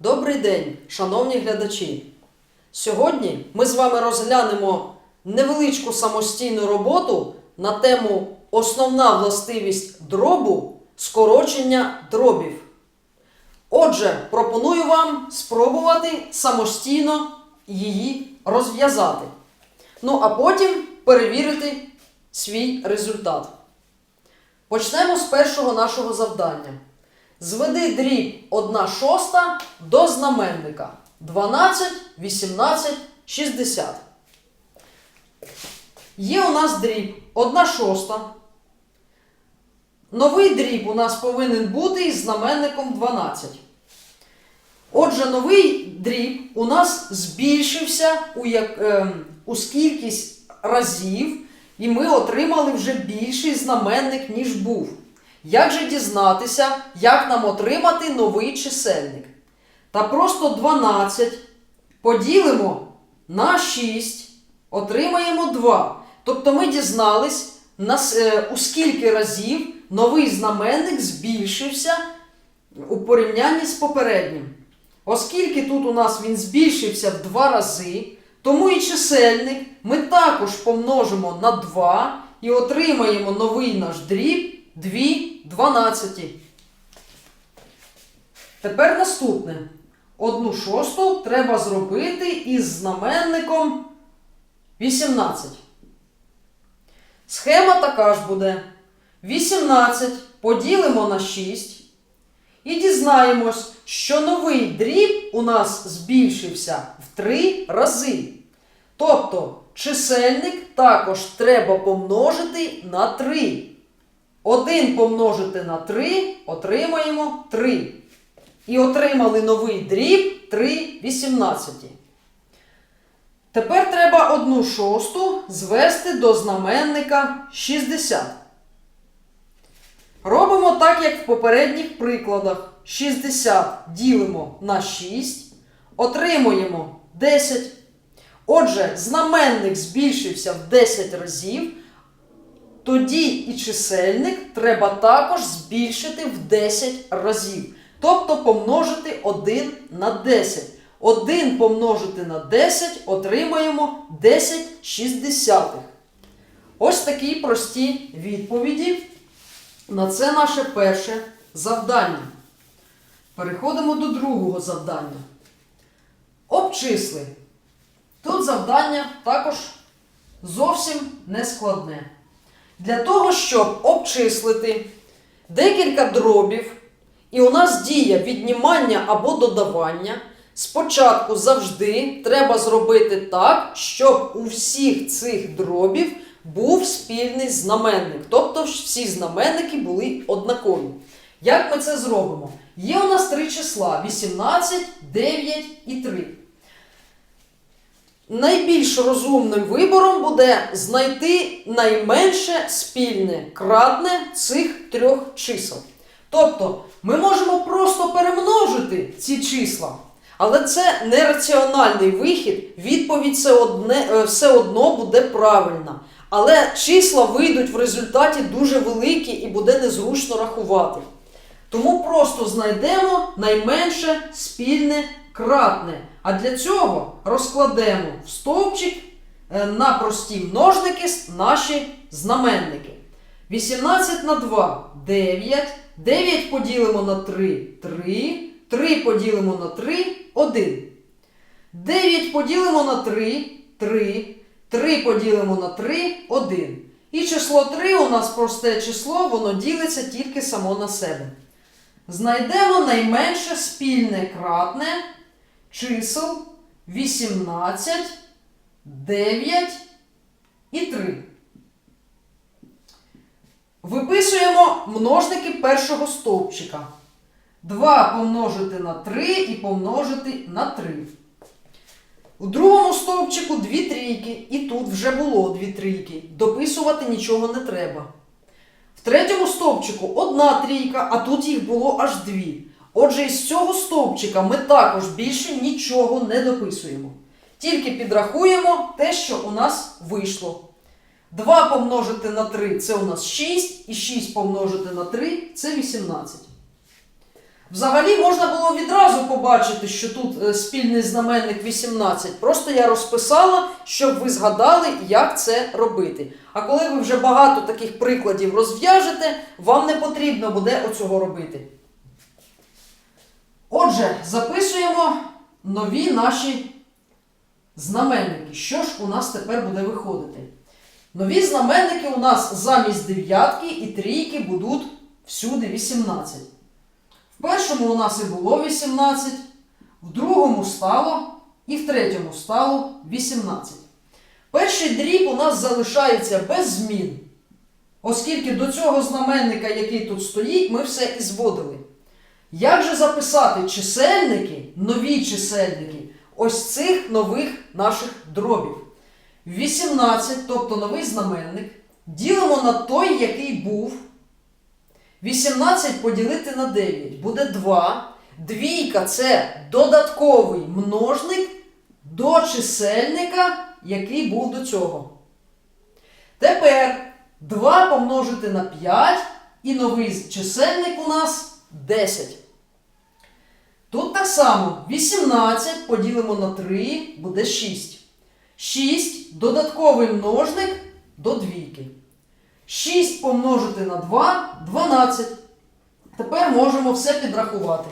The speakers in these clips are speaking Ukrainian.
Добрий день, шановні глядачі! Сьогодні ми з вами розглянемо невеличку самостійну роботу на тему Основна властивість дробу скорочення дробів. Отже, пропоную вам спробувати самостійно її розв'язати. Ну а потім перевірити свій результат. Почнемо з першого нашого завдання. Зведи дріб 1 шоста до знаменника 12, 18, 60. Є у нас дріб 1 шоста. Новий дріб у нас повинен бути із знаменником 12. Отже, новий дріб у нас збільшився у, як, ем, у кількість разів, і ми отримали вже більший знаменник, ніж був. Як же дізнатися, як нам отримати новий чисельник? Та просто 12 поділимо на 6, отримаємо 2. Тобто ми дізнались, е, у скільки разів новий знаменник збільшився у порівнянні з попереднім. Оскільки тут у нас він збільшився в 2 рази, тому і чисельник ми також помножимо на 2 і отримаємо новий наш дріб 2 дванадцяті. Тепер наступне. Одну шосту треба зробити із знаменником 18. Схема така ж буде. 18 поділимо на 6 і дізнаємось, що новий дріб у нас збільшився в 3 рази. Тобто чисельник також треба помножити на 3. 1 помножити на 3 отримаємо 3. І отримали новий дріб 3 вісімнадцяті. Тепер треба 1 шосту звести до знаменника 60. Робимо так, як в попередніх прикладах. 60 ділимо на 6, отримуємо 10. Отже, знаменник збільшився в 10 разів. Тоді і чисельник треба також збільшити в 10 разів. Тобто помножити 1 на 10. 1 помножити на 10 отримаємо 10 шістдесятих. Ось такі прості відповіді на це наше перше завдання. Переходимо до другого завдання. Обчисли. Тут завдання також зовсім не складне. Для того, щоб обчислити декілька дробів, і у нас діє віднімання або додавання, спочатку завжди треба зробити так, щоб у всіх цих дробів був спільний знаменник. Тобто всі знаменники були однакові. Як ми це зробимо? Є у нас три числа: 18, 9 і 3. Найбільш розумним вибором буде знайти найменше спільне кратне цих трьох чисел. Тобто ми можемо просто перемножити ці числа, але це нераціональний вихід, відповідь все, одне, е, все одно буде правильна. Але числа вийдуть в результаті дуже великі і буде незручно рахувати. Тому просто знайдемо найменше спільне кратне. А для цього розкладемо в стовпчик е, на прості множники наші знаменники. 18 на 2 9. 9 поділимо на 3 3. 3 поділимо на 3 1. 9 поділимо на 3 3. 3 поділимо на 3 1. І число 3 у нас просте число, воно ділиться тільки само на себе. Знайдемо найменше спільне кратне чисел 18, 9 і 3. Виписуємо множники першого стовпчика. 2 помножити на 3 і помножити на 3. У другому стовпчику дві трійки, і тут вже було дві трійки. Дописувати нічого не треба. В третьому стовпчику одна трійка, а тут їх було аж дві. Отже, із цього стовпчика ми також більше нічого не дописуємо. Тільки підрахуємо те, що у нас вийшло. 2 помножити на 3 це у нас 6, і 6 помножити на 3 це 18. Взагалі можна було відразу побачити, що тут е, спільний знаменник 18. Просто я розписала, щоб ви згадали, як це робити. А коли ви вже багато таких прикладів розв'яжете, вам не потрібно буде оцього робити. Отже, записуємо нові наші знаменники. Що ж у нас тепер буде виходити? Нові знаменники у нас замість дев'ятки і трійки будуть всюди 18. В першому у нас і було 18, в другому стало і в третьому стало 18. Перший дріб у нас залишається без змін, оскільки до цього знаменника, який тут стоїть, ми все і зводили. Як же записати чисельники, нові чисельники, ось цих нових наших дробів? 18, тобто новий знаменник, ділимо на той, який був. 18 поділити на 9 буде 2. Двійка це додатковий множник до чисельника, який був до цього. Тепер 2 помножити на 5 і новий чисельник у нас 10. Тут так само 18 поділимо на 3 буде 6. 6 додатковий множник до двійки. 6 помножити на 2 12. Тепер можемо все підрахувати.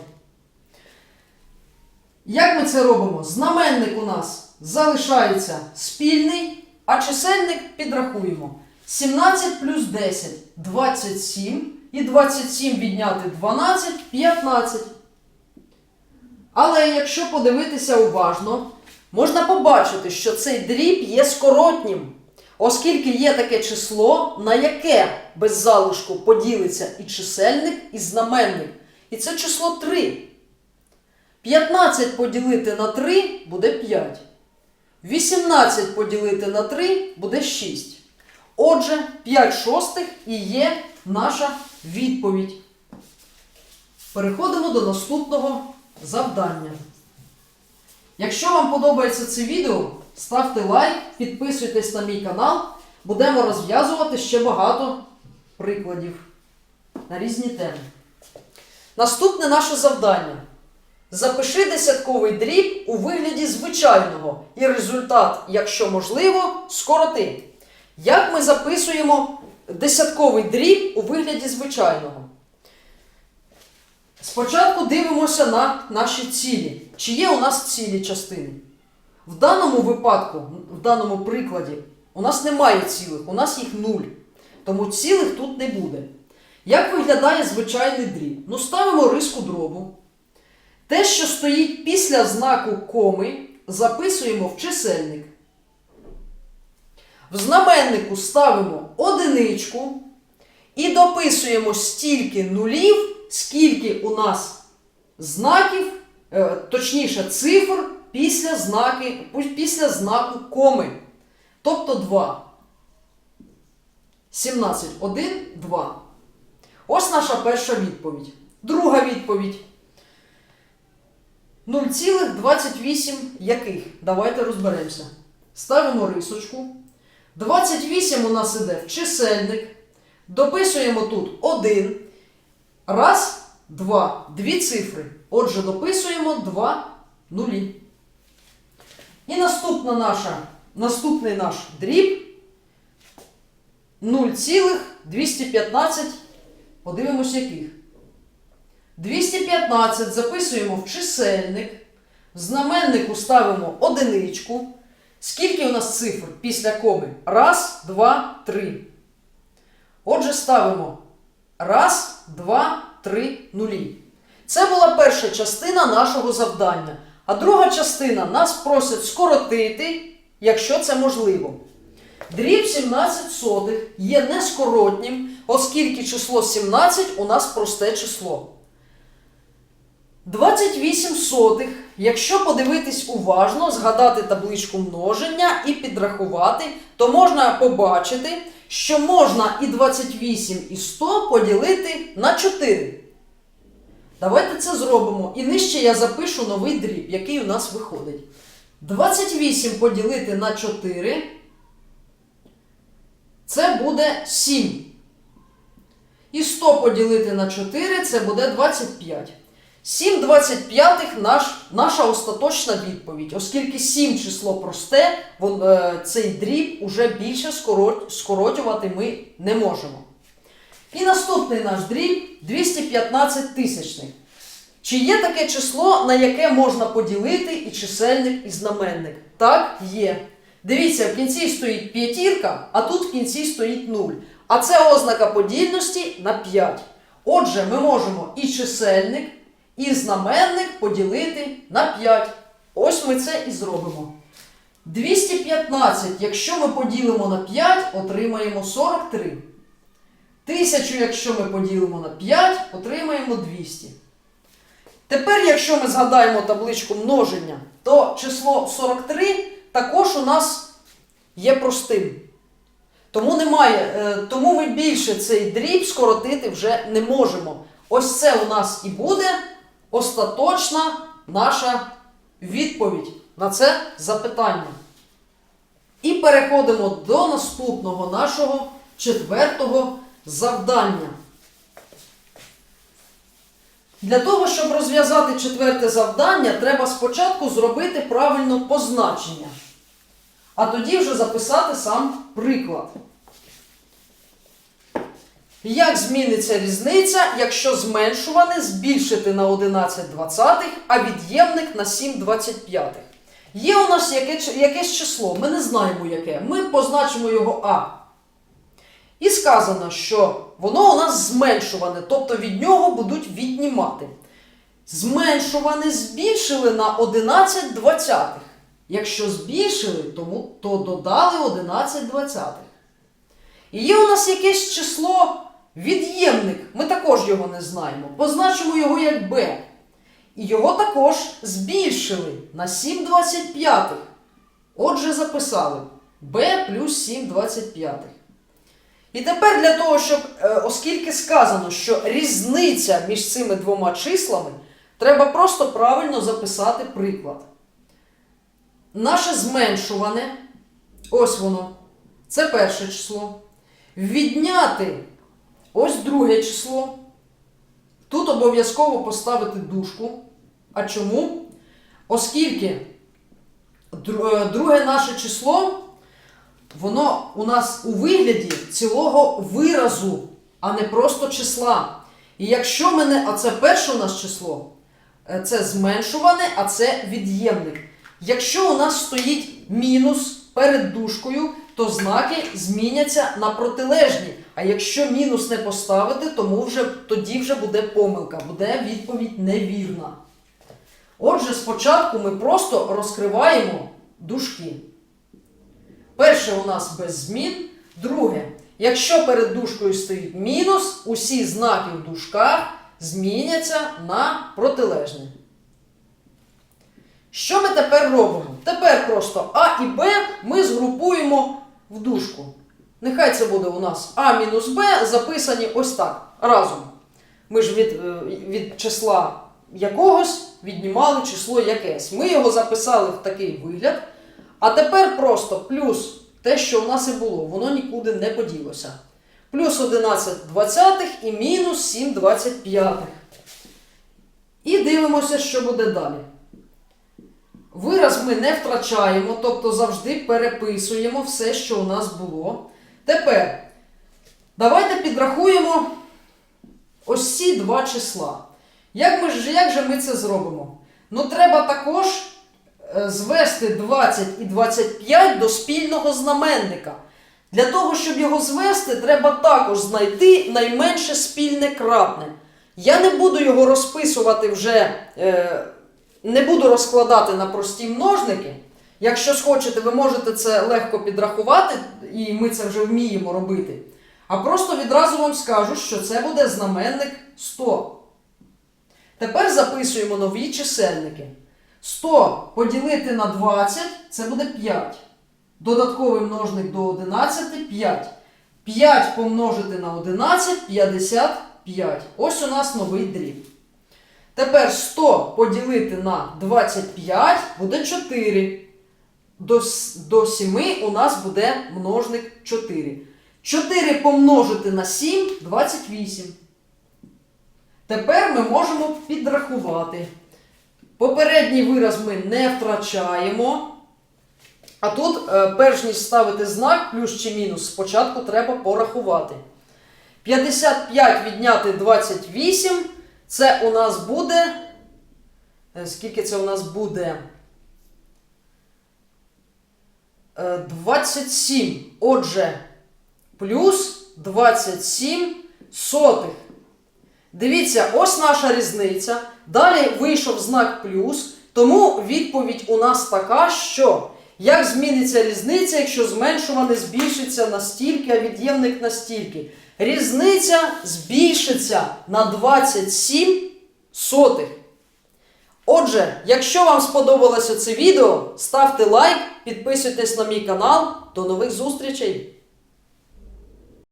Як ми це робимо? Знаменник у нас залишається спільний, а чисельник підрахуємо. 17 плюс 10 27. І 27 відняти 12 15. Але якщо подивитися уважно, можна побачити, що цей дріб є скоротнім, оскільки є таке число, на яке без залишку поділиться і чисельник, і знаменник. І це число 3. 15 поділити на 3 буде 5. 18 поділити на 3 буде 6. Отже, 5 шостих і є наша відповідь. Переходимо до наступного завдання. Якщо вам подобається це відео, ставте лайк, підписуйтесь на мій канал. Будемо розв'язувати ще багато прикладів на різні теми. Наступне наше завдання. Запиши десятковий дріб у вигляді звичайного і результат, якщо можливо, скороти. Як ми записуємо десятковий дріб у вигляді звичайного? Спочатку дивимося на наші цілі. Чи є у нас цілі частини? В даному випадку, в даному прикладі, у нас немає цілих, у нас їх нуль. Тому цілих тут не буде. Як виглядає звичайний дріб? Ну, ставимо риску дробу. Те, що стоїть після знаку коми, записуємо в чисельник. В знаменнику ставимо одиничку і дописуємо стільки нулів, скільки у нас знаків, е, точніше цифр після, знаки, після знаку коми. Тобто 2. 17, 1, 2. Ось наша перша відповідь. Друга відповідь. 0,28 яких? Давайте розберемося. Ставимо рисочку. 28 у нас іде в чисельник. Дописуємо тут 1. Раз, два. Дві цифри. Отже, дописуємо 2 нулі. І наступна наша, наступний наш дріб 0,215. Подивимось, яких. 215 записуємо в чисельник. В знаменнику ставимо одиничку. Скільки у нас цифр після коми? Раз, два, три. Отже, ставимо раз, два, три, нулі. Це була перша частина нашого завдання. А друга частина нас просить скоротити, якщо це можливо. Дріб 17 сотих є нескоротнім, оскільки число 17 у нас просте число. 28 сотих, якщо подивитись уважно, згадати табличку множення і підрахувати, то можна побачити, що можна і 28 і 100 поділити на 4. Давайте це зробимо. І нижче я запишу новий дріб, який у нас виходить. 28 поділити на 4. Це буде 7. І 100 поділити на 4 це буде 25. 7 25 наш, наша остаточна відповідь, оскільки 7 число просте, вон, е, цей дріб уже більше скорот, скоротювати ми не можемо. І наступний наш дріб 215 тисячних. Чи є таке число, на яке можна поділити і чисельник, і знаменник? Так, є. Дивіться, в кінці стоїть п'ятірка, а тут в кінці стоїть 0. А це ознака подільності на 5. Отже, ми можемо і чисельник, і знаменник поділити на 5. Ось ми це і зробимо. 215, якщо ми поділимо на 5, отримаємо 43. 1000, якщо ми поділимо на 5, отримаємо 200. Тепер, якщо ми згадаємо табличку множення, то число 43 також у нас є простим. Тому, немає, е, тому ми більше цей дріб скоротити вже не можемо. Ось це у нас і буде остаточна наша відповідь на це запитання. І переходимо до наступного нашого четвертого завдання. Для того, щоб розв'язати четверте завдання, треба спочатку зробити правильно позначення, а тоді вже записати сам приклад. Як зміниться різниця, якщо зменшуване збільшити на 11 двадцятих, а від'ємник на 7 25? Є у нас яке, якесь число, ми не знаємо яке. Ми позначимо його А. І сказано, що воно у нас зменшуване, тобто від нього будуть віднімати. Зменшуване збільшили на 11 двадцятих. Якщо збільшили, тому, то додали 11 двадцятих. І є у нас якесь число від'ємник. Ми також його не знаємо. Позначимо його як b. І його також збільшили на 7 25. Отже, записали b плюс 7 25. І тепер для того, щоб, е, оскільки сказано, що різниця між цими двома числами, треба просто правильно записати приклад. Наше зменшуване, ось воно, це перше число. Відняти ось друге число. Тут обов'язково поставити дужку. А чому? Оскільки е, друге наше число, воно у нас у вигляді цілого виразу, а не просто числа. І якщо мене, а це перше у нас число, е, це зменшуване, а це від'ємник. Якщо у нас стоїть мінус перед дужкою, то знаки зміняться на протилежні. А якщо мінус не поставити, тому вже, тоді вже буде помилка, буде відповідь невірна. Отже, спочатку ми просто розкриваємо дужки. Перше у нас без змін. Друге, якщо перед дужкою стоїть мінус, усі знаки в дужках зміняться на протилежні. Що ми тепер робимо? Тепер просто А і Б ми згрупуємо в дужку. Нехай це буде у нас А мінус Б записані ось так разом. Ми ж від, е, від числа якогось віднімали число якесь. Ми його записали в такий вигляд. А тепер просто плюс те, що у нас і було, воно нікуди не поділося. Плюс 11 двадцятих і мінус 7 25. І дивимося, що буде далі. Вираз ми не втрачаємо, тобто завжди переписуємо все, що у нас було. Тепер давайте підрахуємо ось ці два числа. Як, ми, як же ми це зробимо? Ну, треба також е, звести 20 і 25 до спільного знаменника. Для того, щоб його звести, треба також знайти найменше спільне кратне. Я не буду його розписувати вже, е, не буду розкладати на прості множники. Якщо схочете, ви можете це легко підрахувати, і ми це вже вміємо робити. А просто відразу вам скажу, що це буде знаменник 100. Тепер записуємо нові чисельники. 100 поділити на 20 це буде 5. Додатковий множник до 11 5. 5 помножити на 11 55. Ось у нас новий дріб. Тепер 100 поділити на 25 буде 4. До, до 7 у нас буде множник 4. 4 помножити на 7 28. Тепер ми можемо підрахувати. Попередній вираз ми не втрачаємо. А тут, е, перш ніж ставити знак плюс чи мінус, спочатку треба порахувати. 55 відняти 28, це у нас буде. е, Скільки це у нас буде? Е, 27. Отже, плюс 27 сотих. Дивіться, ось наша різниця. Далі вийшов знак плюс, тому відповідь у нас така, що як зміниться різниця, якщо зменшуване збільшиться настільки, а від'ємник настільки. Різниця збільшиться на 27 сотих. Отже, якщо вам сподобалося це відео, ставте лайк, підписуйтесь на мій канал. До нових зустрічей!